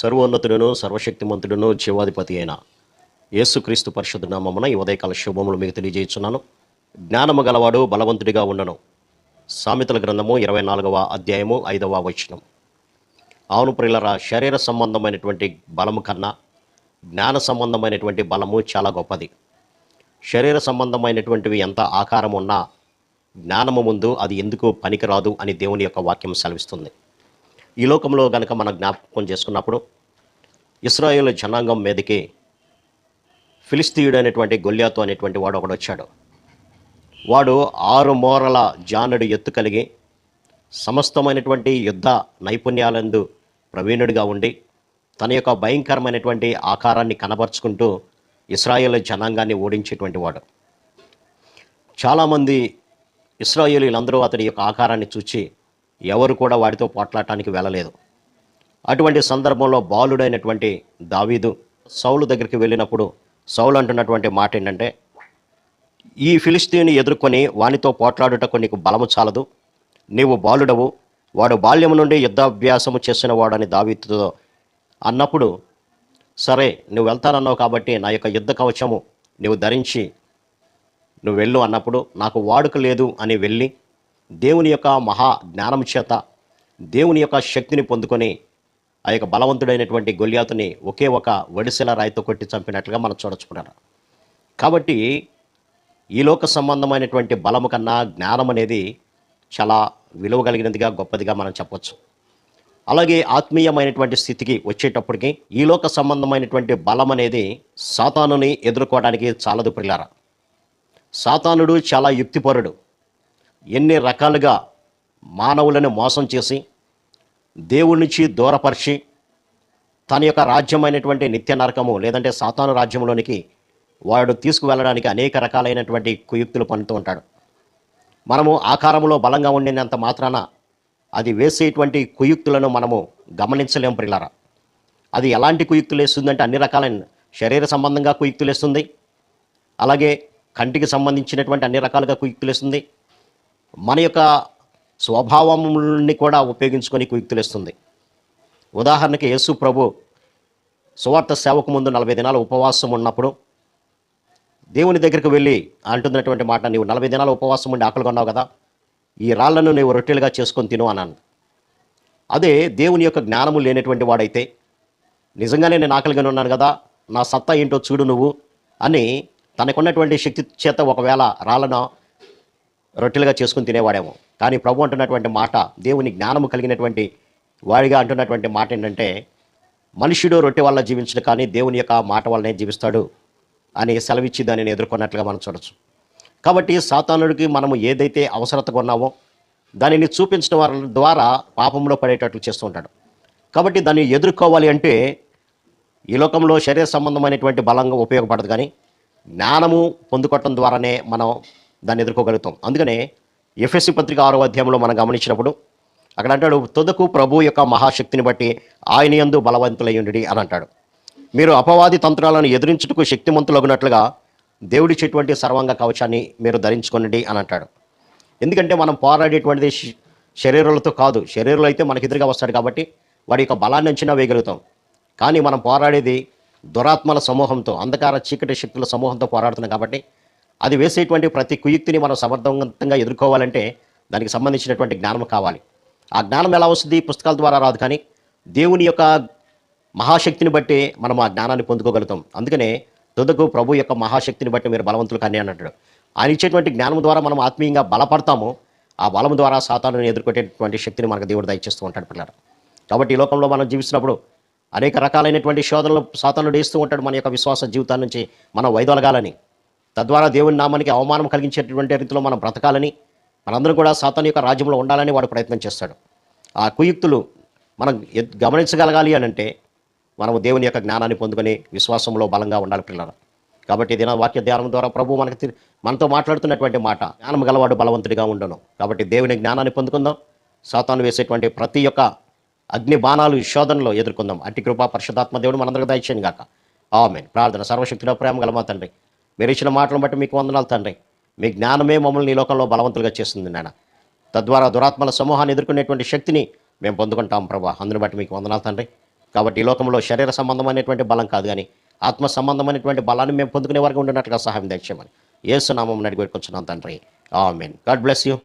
సర్వోన్నతుడును సర్వశక్తిమంతుడును జీవాధిపతి అయిన యేసుక్రీస్తు పరిషత్ నామమున ఈ ఉదయకాల శుభములు మీకు తెలియజేస్తున్నాను. జ్ఞానము గలవాడు బలవంతుడిగా ఉండను. సామెతల గ్రంథము ఇరవై నాలుగవ అధ్యాయము ఐదవ వచనం. అవును ప్రియులరా శరీర సంబంధమైనటువంటి బలము కన్నా జ్ఞాన సంబంధమైనటువంటి బలము చాలా గొప్పది. శరీర సంబంధమైనటువంటివి ఎంత ఆకారం ఉన్నా జ్ఞానము ముందు అది ఎందుకు పనికిరాదు అని దేవుని యొక్క వాక్యం సెలవిస్తుంది. ఈ లోకంలో గనక మనం జ్ఞాపకం చేసుకున్నప్పుడు ఇస్రాయేల్ జనాంగం మీదకి ఫిలిస్తీయుడు అనేటువంటి గొల్యాతో అనేటువంటి వాడు ఒకడు వచ్చాడు. వాడు ఆరు మోరల జానుడు ఎత్తు కలిగి సమస్తమైనటువంటి యుద్ధ నైపుణ్యాలందు ప్రవీణుడిగా ఉండి తన యొక్క భయంకరమైనటువంటి ఆకారాన్ని కనబరుచుకుంటూ ఇస్రాయేల్ జనాంగాన్ని ఓడించేటువంటి వాడు. చాలామంది ఇస్రాయేలీలందరూ అతడి యొక్క ఆకారాన్ని చూచి ఎవరు కూడా వాడితో పోట్లాడటానికి వెళ్ళలేదు. అటువంటి సందర్భంలో బాలుడైనటువంటి దావీదు సౌలు దగ్గరికి వెళ్ళినప్పుడు సౌలు అంటున్నటువంటి మాట ఏంటంటే ఈ ఫిలిస్తీని ఎదుర్కొని వానితో పోట్లాడుటకు నీకు బలము చాలదు. నీవు బాలుడవు. వాడు బాల్యం నుండి యుద్ధాభ్యాసము చేసిన వాడని దావీతో అన్నప్పుడు సరే నువ్వు వెళ్తానన్నావు కాబట్టి నా యొక్క యుద్ధ కవచము నువ్వు ధరించి నువ్వు వెళ్ళు అన్నప్పుడు నాకు వాడుక లేదు అని వెళ్ళి దేవుని యొక్క మహా జ్ఞానం చేత దేవుని యొక్క శక్తిని పొందుకొని ఆ యొక్క బలవంతుడైనటువంటి గొల్యాతుని ఒకే ఒక వడిసెల రాయితో కొట్టి చంపినట్లుగా మనం చూడొచ్చుకున్నారు కాబట్టి ఈ లోక సంబంధమైనటువంటి బలము కన్నా జ్ఞానం అనేది చాలా విలువ కలిగినదిగా గొప్పదిగా మనం చెప్పొచ్చు. అలాగే ఆత్మీయమైనటువంటి స్థితికి వచ్చేటప్పటికి ఈ లోక సంబంధమైనటువంటి బలం అనేది సాతానుని ఎదుర్కోవడానికి చాలదు పిల్లారా సాతానుడు చాలా యుక్తిపరుడు. ఎన్ని రకాలుగా మానవులను మోసం చేసి దేవుడి నుంచి దూరపరిచి తన యొక్క రాజ్యమైనటువంటి నిత్య నరకము లేదంటే సాతాను రాజ్యంలోనికి వాడు తీసుకువెళ్ళడానికి అనేక రకాలైనటువంటి కుయుక్తులు పన్నుతూ ఉంటాడు. మనము ఆకారంలో బలంగా ఉండినంత మాత్రాన అది వేసేటువంటి కుయుక్తులను మనము గమనించలేం ప్రిలారా. అది ఎలాంటి కుయుక్తులు వేస్తుందంటే అన్ని రకాలైన శరీర సంబంధంగా కుయుక్తులు వేస్తుంది. అలాగే కంటికి సంబంధించినటువంటి అన్ని రకాలుగా కుయుక్తులు వేస్తుంది. మన యొక్క స్వభావముల్ని కూడా ఉపయోగించుకొని కుయుక్తులేస్తుంది. ఉదాహరణకి యేసు ప్రభు సువార్త సేవకు ముందు నలభై దినాలు ఉపవాసం ఉన్నప్పుడు దేవుని దగ్గరికి వెళ్ళి అంటున్నటువంటి మాట నీవు నలభై దినాలు ఉపవాసం ఉండి ఆకలి కొన్నావు కదా ఈ రాళ్ళను నీవు రొట్టెలుగా చేసుకొని తిను అన్నాను. అదే దేవుని యొక్క జ్ఞానము లేనటువంటి వాడైతే నిజంగానే నేను ఆకలిగానే ఉన్నాను కదా నా సత్తా ఏంటో చూడు నువ్వు అని తనకున్నటువంటి శక్తి చేత ఒకవేళ రాళ్ళను రొట్టెలుగా చేసుకుని తినేవాడేమో. కానీ ప్రభు అంటున్నటువంటి మాట దేవుని జ్ఞానము కలిగినటువంటి వాడిగా అంటున్నటువంటి మాట ఏంటంటే మనుష్యుడు రొట్టె వల్ల జీవించడు కానీ దేవుని యొక్క మాట వల్లనే జీవిస్తాడు అని సెలవిచ్చి దానిని ఎదుర్కొన్నట్లుగా మనం చూడొచ్చు. కాబట్టి సాతానుడికి మనము ఏదైతే అవసరతగా ఉన్నామో దానిని చూపించడం వారి ద్వారా పాపంలో పడేటట్లు చేస్తూ ఉంటాడు. కాబట్టి దాన్ని ఎదుర్కోవాలి అంటే ఈ లోకంలో శరీర సంబంధమైనటువంటి బలంగా ఉపయోగపడదు కానీ జ్ఞానము పొందుకోవటం ద్వారానే మనం దాన్ని ఎదుర్కోగలుగుతాం. అందుకనే ఎఫ్ఎస్సి పత్రిక ఆరో అధ్యాయంలో మనం గమనించినప్పుడు అక్కడ అంటాడు తుదకు ప్రభు యొక్క మహాశక్తిని బట్టి ఆయన యందు బలవంతులయ్యుండి అని అంటాడు. మీరు అపవాది తంత్రాలను ఎదిరించుటకు శక్తిమంతులగునట్లుగా దేవుడిచ్చేటువంటి సర్వాంగ కవచాన్ని మీరు ధరించుకోండి అని అంటాడు. ఎందుకంటే మనం పోరాడేటువంటిది శరీరాలతో కాదు. శరీరంలో అయితే మనకు ఎదురుగా వస్తాడు కాబట్టి వాడి యొక్క బలాన్ని అంచనా వేయగలుగుతాం. కానీ మనం పోరాడేది దురాత్మల సమూహంతో అంధకార చీకటి శక్తుల సమూహంతో పోరాడుతున్నాం కాబట్టి అది వేసేటువంటి ప్రతి కుయుక్తిని మనం సమర్థవంతంగా ఎదుర్కోవాలంటే దానికి సంబంధించినటువంటి జ్ఞానం కావాలి. ఆ జ్ఞానం ఎలా వస్తుంది? పుస్తకాల ద్వారా రాదు కానీ దేవుని యొక్క మహాశక్తిని బట్టి మనం ఆ జ్ఞానాన్ని పొందుకోగలుగుతాం. అందుకనే తుదకు ప్రభు యొక్క మహాశక్తిని బట్టి మీరు బలవంతులు కానీ అన్నట్టు. ఆయన ఇచ్చేటువంటి జ్ఞానం ద్వారా మనం ఆత్మీయంగా బలపడతాము. ఆ బలం ద్వారా సాతాను ఎదుర్కొనేటువంటి శక్తిని మనకు దేవుడు దయచేస్తూ ఉంటాడు పిల్లలు. కాబట్టి ఈ లోకంలో మనం జీవిస్తున్నప్పుడు అనేక రకాలైనటువంటి శోధనలు సాతానుడు వేస్తూ ఉంటాడు మన యొక్క విశ్వాస జీవితాన్ని నుంచి మనం వైదొలగాలని. తద్వారా దేవుని నామానికి అవమానం కలిగించేటటువంటి రీతిలో మనం బ్రతకాలని మనందరం కూడా సాతాను యొక్క రాజ్యంలో ఉండాలని వాడు ప్రయత్నం చేస్తాడు. ఆ కుయుక్తులు మనం గమనించగలగాలి అని అంటే మనము దేవుని యొక్క జ్ఞానాన్ని పొందుకొని విశ్వాసంలో బలంగా ఉండాలి పిల్లలు కాబట్టి దిన వాక్య ధ్యానం ద్వారా ప్రభు మనకి మనతో మాట్లాడుతున్నటువంటి మాట జ్ఞానం గలవాడు బలవంతుడిగా ఉండను. కాబట్టి దేవుని జ్ఞానాన్ని పొందుకుందాం. సాతాను వేసేటువంటి ప్రతి ఒక్క అగ్ని బాణాలు శోధనలో ఎదుర్కొందాం. అట్టి కృపా పరిశుధాత్మ దేవుడు మనందరికీ దయచేయండి గాక. ఆమె ప్రార్థన సర్వశక్తిలో ప్రేమ గల మా తండ్రి. మీరు ఇచ్చిన మాటలను బట్టి మీకు వందనాలు తండ్రి. మీ జ్ఞానమే మమ్మల్ని ఈ లోకంలో బలవంతులుగా చేస్తుంది నాయన. తద్వారా దురాత్మల సమూహాన్ని ఎదుర్కొనేటువంటి శక్తిని మేము పొందుకుంటాం ప్రభా. అందుని బట్టి మీకు వందనాలు తండ్రి. కాబట్టి ఈ లోకంలో శరీర సంబంధమైనటువంటి బలం కాదు కానీ ఆత్మ సంబంధమైనటువంటి బలాన్ని మేము పొందుకునే వరకు ఉండినట్లుగా సహాయం దయచేయమని ఏసునామం నడిగి పెట్టుకొచ్చున్నాం తండ్రి. ఆమెన్. God bless you.